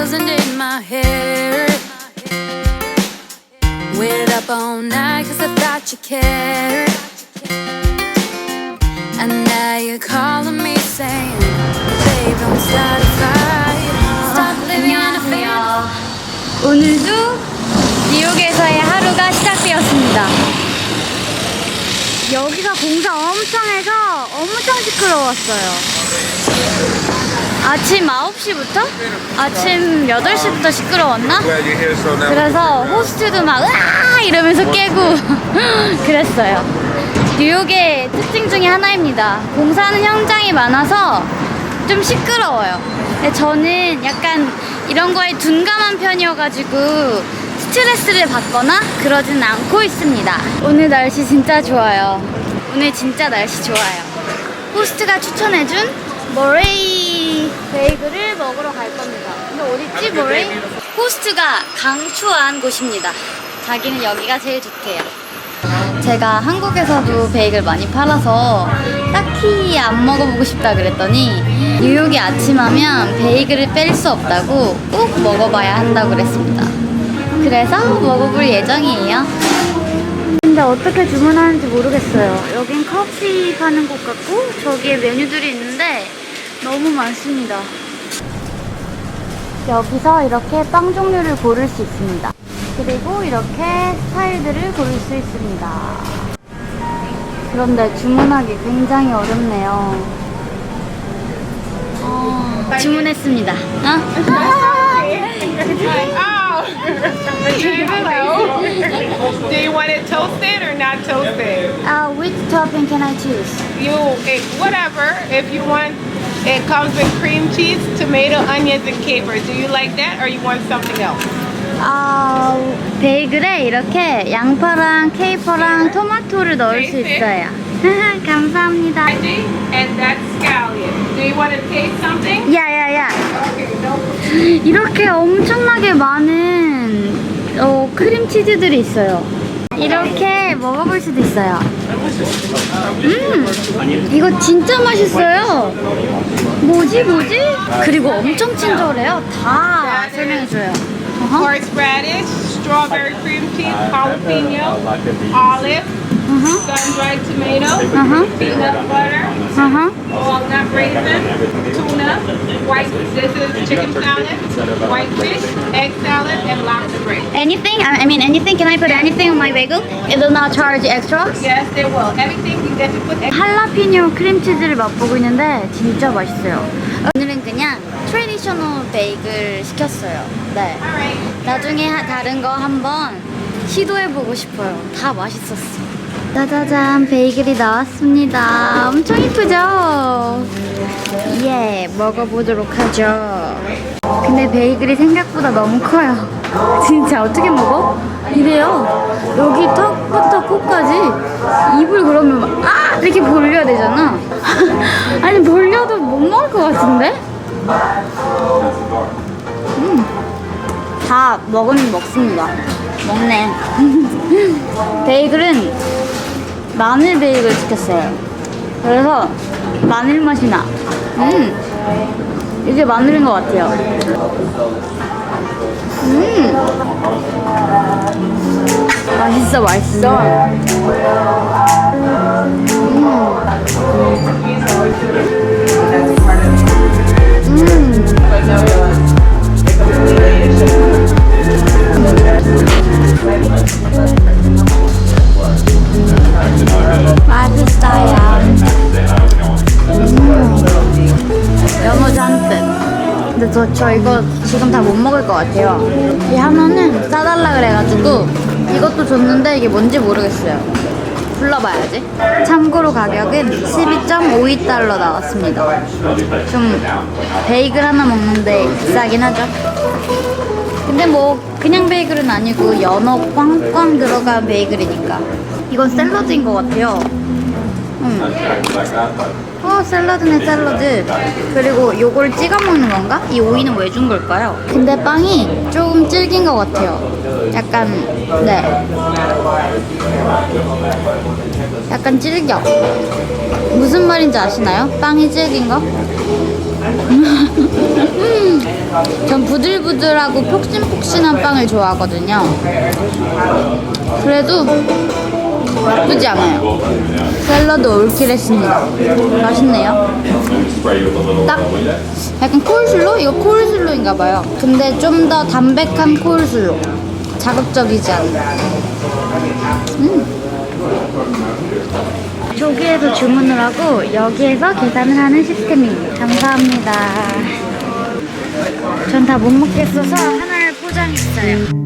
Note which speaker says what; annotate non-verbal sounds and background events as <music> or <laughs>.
Speaker 1: doesn't in my hair. Waited up all night cause I thought you cared. And now you're calling me saying, Babe, don't start a fight. Stop living in a fear.
Speaker 2: 오늘도 뉴욕에서의 하루가 시작되었습니다. 여기가 공사 엄청 해서 엄청 시끄러웠어요. 아침 9시부터? 아침 8시부터 시끄러웠나? 그래서 호스트도 막 으아 이러면서 깨고 <laughs> 그랬어요. 뉴욕의 특징 중에 하나입니다. 공사하는 현장이 많아서 좀 시끄러워요. 근데 저는 약간 이런 거에 둔감한 편이어가지고 스트레스를 받거나 그러진 않고 있습니다. 오늘 날씨 진짜 좋아요. 오늘 진짜 날씨 좋아요. 호스트가 추천해준 머레이 베이글을 먹으러 갈 겁니다. 근데 어딨지 머레이? 호스트가 강추한 곳입니다. 자기는 여기가 제일 좋대요. 제가 한국에서도 베이글 많이 팔아서 딱히 안 먹어보고 싶다 그랬더니 뉴욕이 아침하면 베이글을 뺄 수 없다고 꼭 먹어봐야 한다고 그랬습니다. 그래서 먹어볼 예정이에요. 근데 어떻게 주문하는지 모르겠어요. 여긴 커피 파는 곳 같고 저기에 메뉴들이 있는데 너무 많습니다. 여기서 이렇게 빵 종류를 고를 수 있습니다. 그리고 이렇게 스타일들을 고를 수 있습니다. 그런데 주문하기 굉장히 어렵네요. 어, 주문했습니다. 어?
Speaker 3: Oh, hello. Do you want it toasted or not toasted?
Speaker 2: Uh, which topping can I choose?
Speaker 3: You, it, whatever. If you want, it comes with cream cheese, tomato, onions, and capers. Do you like that or you want something else?
Speaker 2: 아, 베이글에 이렇게 양파랑 케이퍼랑 토마토를 넣을 수 있어요. 감사합니다.
Speaker 3: And that's scallion. Do you want to taste something?
Speaker 2: 야야야.
Speaker 3: Okay, no.
Speaker 2: 이렇게 엄청나게 많은 어, 크림 치즈들이 있어요. 이렇게 먹어볼 수도 있어요. 음, 이거 진짜 맛있어요. 뭐지, 뭐지? 그리고 엄청 친절해요. 다 설명해줘요.
Speaker 3: Horseradish, strawberry cream cheese, jalapeno, olive, sun-dried tomato, peanut butter, raisin, tuna, white, this is chicken salad, white fish, egg salad, and lobster bread.
Speaker 2: Anything? I I mean, anything? Can I put anything on my bagel? It will not charge extra?
Speaker 3: Yes, they will. Everything you get to put extra.
Speaker 2: 할라피뇨 크림치즈를 맛보고 있는데 진짜 맛있어요. 오늘은 그냥 트레디셔널 베이글 시켰어요. 네. 나중에 하- 다른 거 한번 시도해보고 싶어요. 다 맛있었어. 짜자잔, 베이글이 나왔습니다. 엄청 이쁘죠? 예, 먹어보도록 하죠. 근데 베이글이 생각보다 너무 커요. <laughs> 진짜 어떻게 먹어? 이래요. 여기 턱부터 코까지 입을 그러면 막, 아! 이렇게 벌려야 되잖아. <laughs> 아니, 벌려도 못 먹을 것 같은데? 다 먹으면 먹습니다. 먹네. <laughs> 베이글은 마늘 베이글 시켰어요. 그래서 마늘 맛이 나. 음, 이게 마늘인 것 같아요. 음, 맛있어, 맛있어. 맛 저, 저 이거 지금 다 못 먹을 것 같아요. 이 하나는 싸달라 그래가지고 이것도 줬는데 이게 뭔지 모르겠어요. 불러봐야지. 참고로 가격은 12.52달러 나왔습니다. 좀 베이글 하나 먹는데 비싸긴 하죠. 근데 뭐 그냥 베이글은 아니고 연어 꽝꽝 들어간 베이글이니까 이건 샐러드인 것 같아요. 음. 어 샐러드네 샐러드. 그리고 요걸 찍어 먹는 건가? 이 오이는 왜 준 걸까요? 근데 빵이 조금 질긴 것 같아요. 약간 네. 약간 질겨. 무슨 말인지 아시나요? 빵이 질긴 거? <laughs> 전 부들부들하고 폭신폭신한 빵을 좋아하거든요. 그래도 나쁘지 않아요. 샐러드 올킬했습니다. 맛있네요. 딱 약간 콜슬로? 이거 콜슬로인가 봐요. 근데 좀 더 담백한 콜슬로. 자극적이지 않은. 음. 저기에서 주문을 하고 여기에서 계산을 하는 시스템입니다. 감사합니다. 전 다 못 먹겠어서 하나를 포장했어요.